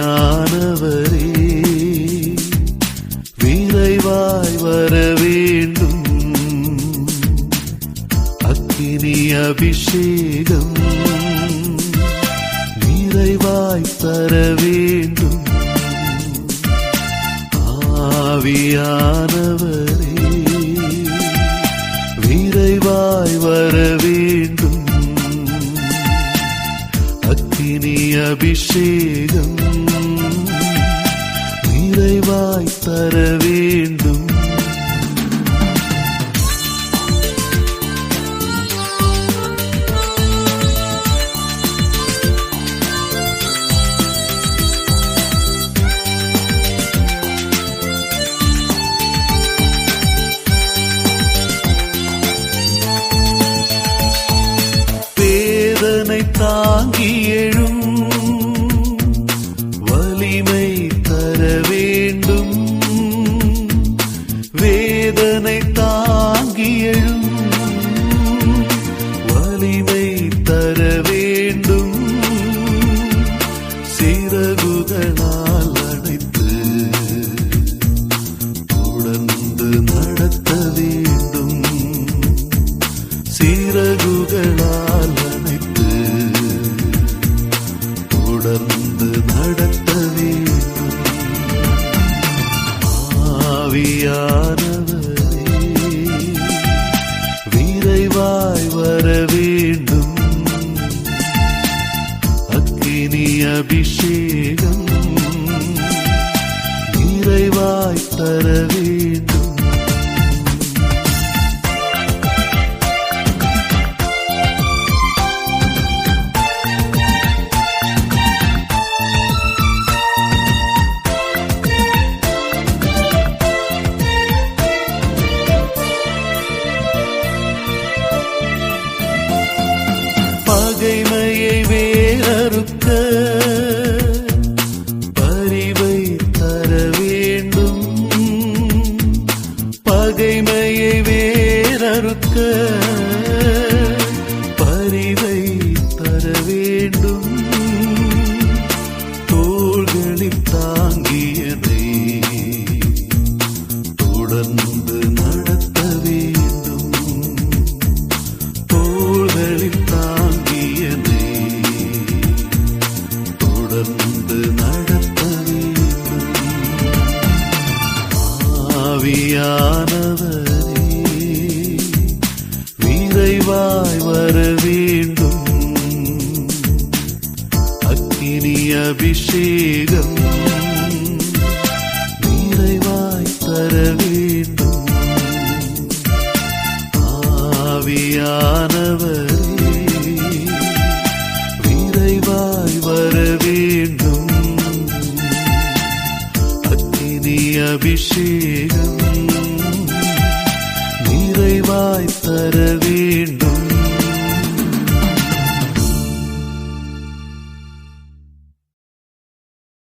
தூய்மையானவரே விரைவாய் வர வேண்டும். அக்கினி அபிஷேகம் நிறைவாய் தர வேண்டும். ஆவியானவரே விரைவாய் வரவே அக்கினி அபிஷேகம் நிறைவாய் தர தாங்கி எழும். வலிமை தர வேண்டும். வேதனை தொடர்ந்து நடத்த வேண்டும். ஆவியானவரே விரைவாய் வர வேண்டும். அக்கினி அபிஷேகம் நிறைவாய் தர வேண்டும். வேறறுக்க பரிவை தர வேண்டும். தோள்களில் தாங்கியதை தொடர்ந்து நடத்த வேண்டும். தோள்களில் தாங்கியதை தொடர்ந்து நடத்த வேண்டும். ஆவியானவர் இசைவாய் வர வேண்டும். அக்கினி அபிஷேகம் நிறைவாய் தர வேண்டும். ஆவியானவரே விரைவாய் வர வேண்டும். அக்கினி அபிஷேகம் நிறைவாய் தர no